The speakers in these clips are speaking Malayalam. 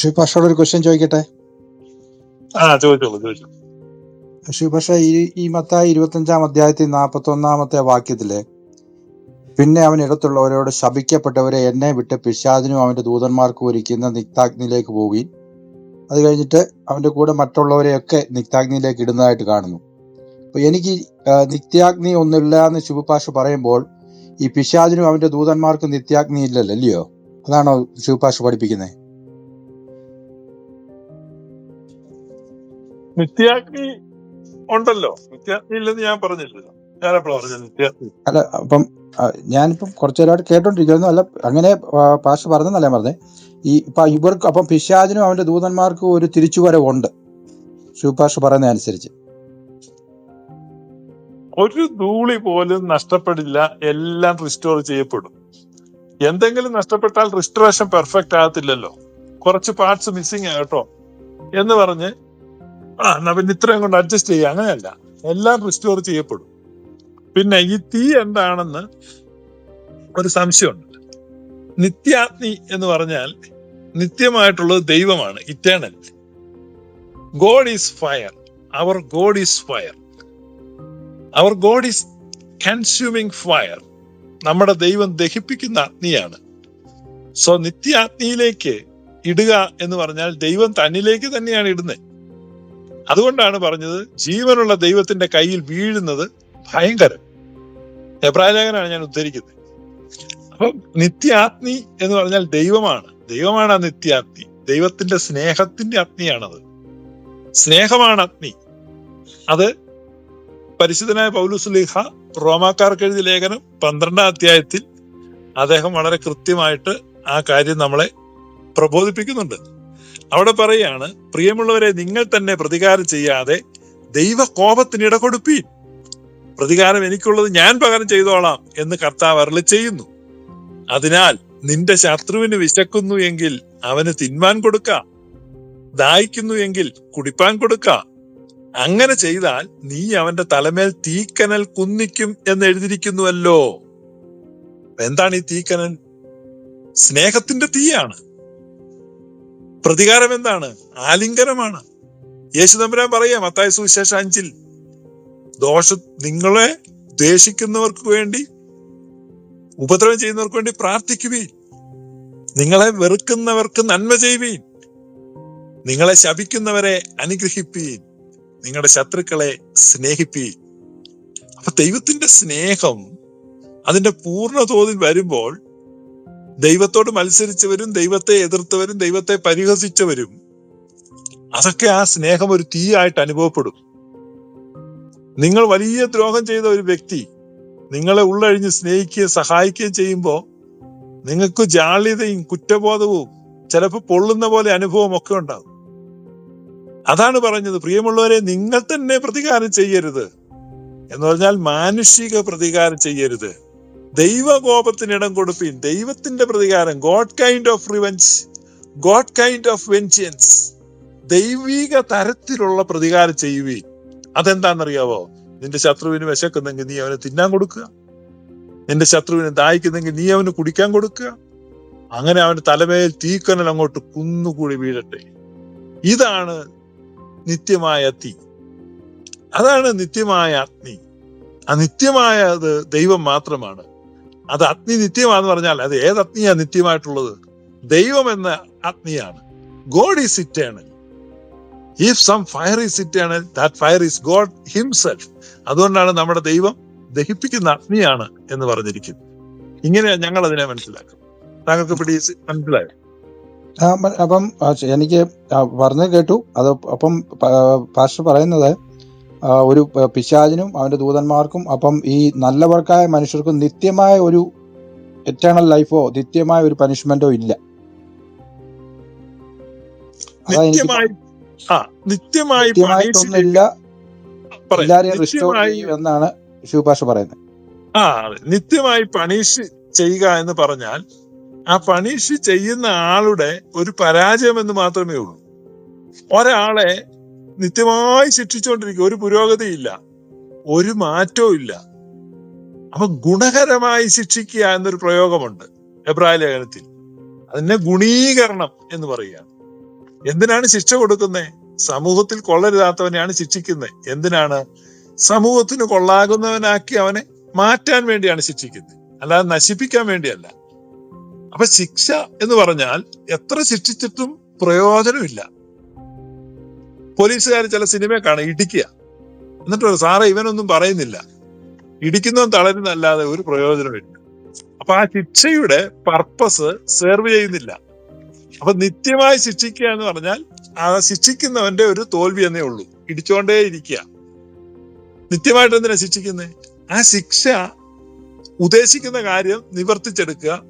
ശ്രീപാഷോട് ഒരു ക്വസ്റ്റ്യൻ ചോദിക്കട്ടെ? ആ ചോദിച്ചോളൂ ഈ ഈ മത്തായി ഇരുപത്തഞ്ചാം അധ്യായത്തിൽ നാൽപ്പത്തി ഒന്നാമത്തെ വാക്യത്തിൽ പിന്നെ അവൻ ഇടത്തുള്ളവരോട് ശപിക്കപ്പെട്ടവരെ എന്നെ വിട്ട് പിശാദിനും അവന്റെ ദൂതന്മാർക്കും ഒരുക്കുന്ന നിക്താഗ്നിയിലേക്ക് പോവുകയും അത് കഴിഞ്ഞിട്ട് അവന്റെ കൂടെ മറ്റുള്ളവരെയൊക്കെ നിക്താഗ്നിയിലേക്ക് ഇടുന്നതായിട്ട് കാണുന്നു. അപ്പൊ എനിക്ക് നിത്യാഗ്നി ഒന്നുമില്ല എന്ന് ശിവപാഷ പറയുമ്പോൾ ഈ പിശാചിനും അവന്റെ ദൂതന്മാർക്കും നിത്യാഗ്നി ഇല്ലല്ലോ അല്ലയോ അതാണോ ശിവപാഷ പഠിപ്പിക്കുന്നത് നിത്യാഗ്നി ഉണ്ടല്ലോ. നിത്യാഗ്നി ഇല്ലെന്ന് ഞാൻ പറഞ്ഞില്ലല്ലോ ഞാനെപ്പോഴാ പറഞ്ഞത് നിത്യാഗ്നി? അല്ല അപ്പം ഞാനിപ്പം കുറച്ചുപേരായിട്ട് കേട്ടോണ്ടിരിക്കുന്നു. അല്ല അങ്ങനെ പാഷ പറഞ്ഞെന്നല്ല ഞാൻ പറഞ്ഞത് ഈ ഇപ്പൊ ഇവർക്ക് അപ്പം പിശാജിനും അവന്റെ ദൂതന്മാർക്കും ഒരു തിരിച്ചുവരവുണ്ട്. ശിവപാഷ പറയുന്ന അനുസരിച്ച് ഒരു ധൂളി പോലും നഷ്ടപ്പെടില്ല. എല്ലാം റിസ്റ്റോർ ചെയ്യപ്പെടും. എന്തെങ്കിലും നഷ്ടപ്പെട്ടാൽ റിസ്റ്റോറേഷൻ പെർഫെക്റ്റ് ആകത്തില്ലല്ലോ. കുറച്ച് പാർട്സ് മിസ്സിങ് ആകട്ടോ എന്ന് പറഞ്ഞ് ആ എന്നാ പിന്നെ ഇത്രയും കൊണ്ട് അഡ്ജസ്റ്റ് ചെയ്യുക അങ്ങനെയല്ല. എല്ലാം റിസ്റ്റോർ ചെയ്യപ്പെടും. പിന്നെ ഈ തീ എന്താണെന്ന് ഒരു സംശയമുണ്ട്. നിത്യാഗ്നി എന്ന് പറഞ്ഞാൽ നിത്യമായിട്ടുള്ളത് ദൈവമാണ് eternal God is fire our God is fire our God is consuming fire നമ്മുടെ ദൈവം ദഹിപ്പിക്കുന്ന അഗ്നിയാണ്. സോ നിത്യാഗ്നിയിലേക്ക് ഇടുക എന്ന് പറഞ്ഞാൽ ദൈവം തന്നിലേക്ക് തന്നെയാണ് ഇടുന്നത്. അതുകൊണ്ടാണ് പറഞ്ഞത് ജീവനുള്ള ദൈവത്തിന്റെ കയ്യിൽ വീഴുന്നത് ഭയങ്കരം. എബ്രായ ലേഖനാണ് ഞാൻ ഉദ്ധരിക്കുന്നത്. അപ്പം നിത്യാഗ്നി എന്ന് പറഞ്ഞാൽ ദൈവമാണ്. ദൈവമാണ് ആ നിത്യാഗ്നി. ദൈവത്തിന്റെ സ്നേഹത്തിന്റെ അഗ്നിയാണത്. സ്നേഹമാണ് അഗ്നി. അത് പരിശുദ്ധനായ പൗലുസുലിഹ റോമാക്കാർക്ക് എഴുതിയ ലേഖനം പന്ത്രണ്ടാം അധ്യായത്തിൽ അദ്ദേഹം വളരെ കൃത്യമായിട്ട് ആ കാര്യം നമ്മളെ പ്രബോധിപ്പിക്കുന്നുണ്ട്. അവിടെ പറയാണ് പ്രിയമുള്ളവരെ നിങ്ങൾ തന്നെ പ്രതികാരം ചെയ്യാതെ ദൈവ കോപത്തിന് ഇട കൊടുപ്പീൻ പ്രതികാരം എനിക്കുള്ളത് ഞാൻ പകരം ചെയ്തോളാം എന്ന് കർത്താവ് അരളി ചെയ്യുന്നു. അതിനാൽ നിന്റെ ശത്രുവിന് വിശക്കുന്നു എങ്കിൽ അവന് തിന്മാൻ കൊടുക്കാം. ദാഹിക്കുന്നു എങ്കിൽ കുടിപ്പാൻ കൊടുക്കാം. അങ്ങനെ ചെയ്താൽ നീ അവന്റെ തലമേൽ തീക്കനൽ കുന്നിക്കും എന്ന് എഴുതിയിരിക്കുന്നുവല്ലോ. എന്താണ് ഈ തീക്കനൽ? സ്നേഹത്തിന്റെ തീയാണ്. പ്രതികാരം എന്താണ്? ആലിംഗനമാണ്. യേശു തമ്പുരാൻ പറയാം മത്തായ സുവിശേഷം അഞ്ചിൽ ദോഷ നിങ്ങളെ ദ്വേഷിക്കുന്നവർക്ക് വേണ്ടി ഉപദ്രവം ചെയ്യുന്നവർക്ക് വേണ്ടി പ്രാർത്ഥിക്കുവീൻ. നിങ്ങളെ വെറുക്കുന്നവർക്ക് നന്മ ചെയ്യുവീൻ. നിങ്ങളെ ശപിക്കുന്നവരെ അനുഗ്രഹിപ്പീൻ. നിങ്ങളുടെ ശത്രുക്കളെ സ്നേഹിപ്പീൻ. അപ്പൊ ദൈവത്തിന്റെ സ്നേഹം അതിന്റെ പൂർണ തോതിൽ വരുമ്പോൾ ദൈവത്തോട് മത്സരിച്ചവരും ദൈവത്തെ എതിർത്തവരും ദൈവത്തെ പരിഹസിച്ചവരും. അതൊക്കെ ആ സ്നേഹം ഒരു തീയായിട്ട് അനുഭവപ്പെടും. നിങ്ങൾ വലിയ ദ്രോഹം ചെയ്ത ഒരു വ്യക്തി നിങ്ങളെ ഉള്ളഴിഞ്ഞ് സ്നേഹിക്കുകയും സഹായിക്കുകയും ചെയ്യുമ്പോൾ നിങ്ങൾക്ക് ജാള്യതയും കുറ്റബോധവും ചിലപ്പോൾ പൊള്ളുന്ന പോലെ അനുഭവം ഒക്കെ ഉണ്ടാകും. അതാണ് പറഞ്ഞത് പ്രിയമുള്ളവരെ നിങ്ങൾ തന്നെ പ്രതികാരം ചെയ്യരുത്. എന്ന് പറഞ്ഞാൽ മാനുഷിക പ്രതികാരം ചെയ്യരുത്. ദൈവകോപത്തിനിടം കൊടുപ്പിൻ. ദൈവത്തിന്റെ പ്രതികാരം. God kind of revenge God kind of vengeance ദൈവിക തരത്തിലുള്ള പ്രതികാരം ചെയ്യുവീൻ. അതെന്താണെന്നറിയാവോ? നിന്റെ ശത്രുവിന് വിശക്കുന്നെങ്കിൽ നീ അവന് തിന്നാൻ കൊടുക്കുക. നിന്റെ ശത്രുവിന് ദാഹിക്കുന്നെങ്കിൽ നീ അവന് കുടിക്കാൻ കൊടുക്കുക. അങ്ങനെ അവന് തലമേൽ തീക്കനൽ അങ്ങോട്ട് കുന്നുകൂടി വീഴട്ടെ. ഇതാണ് നിത്യമായ തീ. അതാണ് നിത്യമായ അഗ്നി. ആ നിത്യമായത് ദൈവം മാത്രമാണ്. അത് അഗ്നി നിത്യമാണെന്ന് പറഞ്ഞാൽ അത് ഏത് അഗ്നിയാ നിത്യമായിട്ടുള്ളത്? ദൈവം എന്ന അഗ്നിയാണ്. God is eternal if some fire is eternal that fire is God himself അതുകൊണ്ടാണ് നമ്മുടെ ദൈവം ദഹിപ്പിക്കുന്ന അഗ്നിയാണ് എന്ന് പറഞ്ഞിരിക്കുന്നത്. ഇങ്ങനെ ഞങ്ങൾ അതിനെ മനസ്സിലാക്കും താങ്കൾക്ക് പിടി മനസ്സിലായോ? അപ്പം എനിക്ക് പറഞ്ഞു കേട്ടു. അത് അപ്പം പാസ്റ്റർ പറയുന്നത് ഒരു പിശാചിനും അവന്റെ ദൂതന്മാർക്കും അപ്പം ഈ നല്ലവർക്കായ മനുഷ്യർക്കും നിത്യമായ ഒരു എറ്റേണൽ ലൈഫോ നിത്യമായ ഒരു പനിഷ്മെന്റോ ഇല്ല. എല്ലാരെയും റിസ്റ്റോർ എന്നാണ് ശിവപാഷ പറയുന്നത്. ആ നിത്യമായി പണിഷ് ചെയ്യുക എന്ന് പറഞ്ഞാൽ ആ പണിഷ് ചെയ്യുന്ന ആളുടെ ഒരു പരാജയം എന്ന് മാത്രമേ ഉള്ളൂ. ഒരാളെ നിത്യമായി ശിക്ഷിച്ചുകൊണ്ടിരിക്കുക. ഒരു പുരോഗതിയില്ല. ഒരു മാറ്റവും ഇല്ല. അപ്പൊ ഗുണകരമായി ശിക്ഷിക്കുക എന്നൊരു പ്രയോഗമുണ്ട് എബ്രായ ലേഖനത്തിൽ. അതിനെ ഗുണീകരണം എന്ന് പറയുക. എന്തിനാണ് ശിക്ഷ കൊടുക്കുന്നത് സമൂഹത്തിൽ കൊള്ളരുതാത്തവനെയാണ് ശിക്ഷിക്കുന്നത് എന്തിനാണ്? സമൂഹത്തിന് കൊള്ളാകുന്നവനാക്കി അവനെ മാറ്റാൻ വേണ്ടിയാണ് ശിക്ഷിക്കുന്നത് അല്ലാതെ നശിപ്പിക്കാൻ വേണ്ടിയല്ല. അപ്പൊ ശിക്ഷ എന്ന് പറഞ്ഞാൽ എത്ര ശിക്ഷിച്ചിട്ടും പ്രയോജനമില്ല. പോലീസുകാർ ചില സിനിമ കാണും ഇടിക്കുക. എന്നിട്ട് സാറേ ഇവനൊന്നും പറയുന്നില്ല. ഇടിക്കുന്നവൻ തളരുന്നല്ലാതെ ഒരു പ്രയോജനമില്ല അപ്പൊ ആ ശിക്ഷയുടെ പർപ്പസ് സെർവ് ചെയ്യുന്നില്ല. അപ്പൊ നിത്യമായി ശിക്ഷിക്കുക എന്ന് പറഞ്ഞാൽ ആ ശിക്ഷിക്കുന്നവന്റെ ഒരു തോൽവി എന്നേ ഉള്ളൂ. ഇടിച്ചോണ്ടേ ഇരിക്കുക. നിത്യമായിട്ട് എന്തിനാ ശിക്ഷിക്കുന്നത് ആ ശിക്ഷ ഉദ്ദേശിക്കുന്ന കാര്യം നിവർത്തിച്ചെടുക്കുക.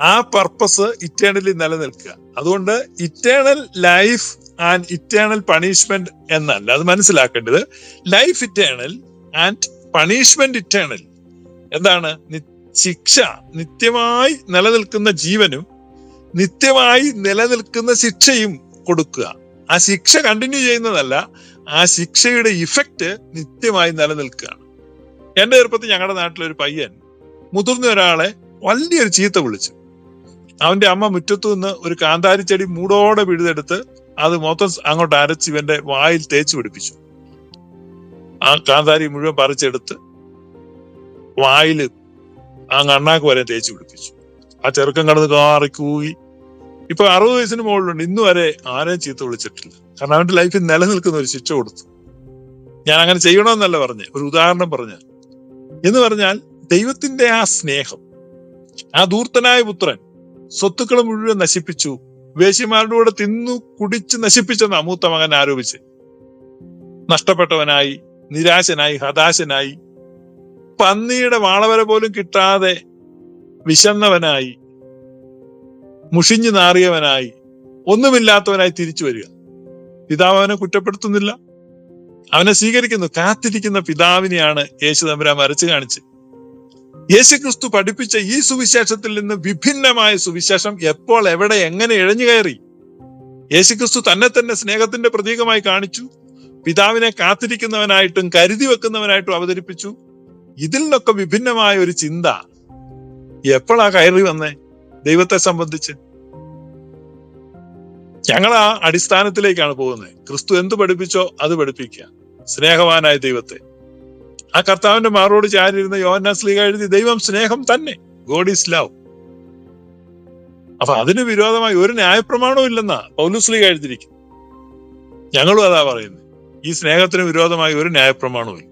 ആ പർപ്പസ് ഇറ്റേണലി നിലനിൽക്കുക. അതുകൊണ്ട് eternal life and eternal punishment എന്നല്ല അത് മനസ്സിലാക്കേണ്ടത്. Life eternal and punishment eternal എന്താണ്? ശിക്ഷ നിത്യമായി നിലനിൽക്കുന്ന ജീവനും നിത്യമായി നിലനിൽക്കുന്ന ശിക്ഷയും കൊടുക്കുക. ആ ശിക്ഷ കണ്ടിന്യൂ ചെയ്യുന്നതല്ല ആ ശിക്ഷയുടെ ഇഫക്റ്റ് നിത്യമായി നിലനിൽക്കുകയാണ്. എന്റെ ചെറുപ്പത്തിൽ ഞങ്ങളുടെ നാട്ടിലൊരു പയ്യൻ മുതിർന്ന ഒരാളെ വലിയൊരു ചീത്ത വിളിച്ചു. അവന്റെ അമ്മ മുറ്റത്തു നിന്ന് ഒരു കാന്താരി ചെടി മൂടോടെ പിഴുതെടുത്ത് അത് മൊത്തം അങ്ങോട്ട് അരച്ച് ഇവന്റെ വായിൽ തേച്ച് പിടിപ്പിച്ചു. ആ കാന്താരി മുഴുവൻ പറിച്ചെടുത്ത് വായിൽ ആ കണ്ണാക്ക് വരെ തേച്ച് പിടിപ്പിച്ചു. ആ ചെറുക്കൻ കടന്ന് കാറി കൂകി. ഇപ്പൊ അറുപത് വയസ്സിന് മുകളിലുണ്ട്. ഇന്നു വരെ ആരെയും ചീത്ത വിളിച്ചിട്ടില്ല. കാരണം അവന്റെ ലൈഫിൽ നിലനിൽക്കുന്ന ഒരു ശിക്ഷ കൊടുത്തു. ഞാൻ അങ്ങനെ ചെയ്യണമെന്നല്ല പറഞ്ഞ്. ഒരു ഉദാഹരണം പറഞ്ഞ. എന്ന് പറഞ്ഞാൽ ദൈവത്തിന്റെ ആ സ്നേഹം ആ ദൂർത്തനായ പുത്രൻ സ്വത്തുക്കൾ മുഴുവൻ നശിപ്പിച്ചു. വേശ്യമാരുടെ കൂടെ തിന്നു കുടിച്ച് നശിപ്പിച്ചെന്ന മൂത്ത മകൻ ആരോപിച്ച്. നഷ്ടപ്പെട്ടവനായി നിരാശനായി ഹതാശനായി പന്നിയുടെ വാളവര പോലും കിട്ടാതെ വിശന്നവനായി മുഷിഞ്ഞു നാറിയവനായി ഒന്നുമില്ലാത്തവനായി തിരിച്ചു വരിക. പിതാവ് അവനെ കുറ്റപ്പെടുത്തുന്നില്ല. അവനെ സ്വീകരിക്കുന്നു. കാത്തിരിക്കുന്ന പിതാവിനെയാണ് യേശു തമ്പുരാൻ വരച്ചു കാണിച്ച് യേശുക്രിസ്തു പഠിപ്പിച്ച ഈ സുവിശേഷത്തിൽ നിന്ന് വിഭിന്നമായ സുവിശേഷം എപ്പോൾ എവിടെ എങ്ങനെ ഇഴഞ്ഞു കയറി? യേശുക്രിസ്തു തന്നെ തന്നെ സ്നേഹത്തിന്റെ പ്രതീകമായി കാണിച്ചു. പിതാവിനെ കാത്തിരിക്കുന്നവനായിട്ടും കരുതി വെക്കുന്നവനായിട്ടും അവതരിപ്പിച്ചു. ഇതിൽ നിന്നൊക്കെ വിഭിന്നമായ ഒരു ചിന്ത. എപ്പോഴാ കയറി വന്നേ ദൈവത്തെ സംബന്ധിച്ച്? ഞങ്ങൾ ആ അടിസ്ഥാനത്തിലേക്കാണ് പോകുന്നത്. ക്രിസ്തു എന്ത് പഠിപ്പിച്ചോ അത് പഠിപ്പിക്കുക. സ്നേഹവാനായ ദൈവത്തെ. ആ കർത്താവിന്റെ മാറോട് ചാരിയിരുന്ന യോഹന്നാസ്ലീഗ എഴുതി ദൈവം സ്നേഹം തന്നെ ഗോഡ് ഈസ് ലവ് അപ്പൊ അതിന് വിരോധമായി ഒരു ന്യായപ്രമാണവും ഇല്ലെന്നാ പൗലുസ്ലീഗ എഴുതിയിരിക്കും ഞങ്ങളും അതാ പറയുന്നത്. ഈ സ്നേഹത്തിന് വിരോധമായി ഒരു ന്യായപ്രമാണവും ഇല്ല.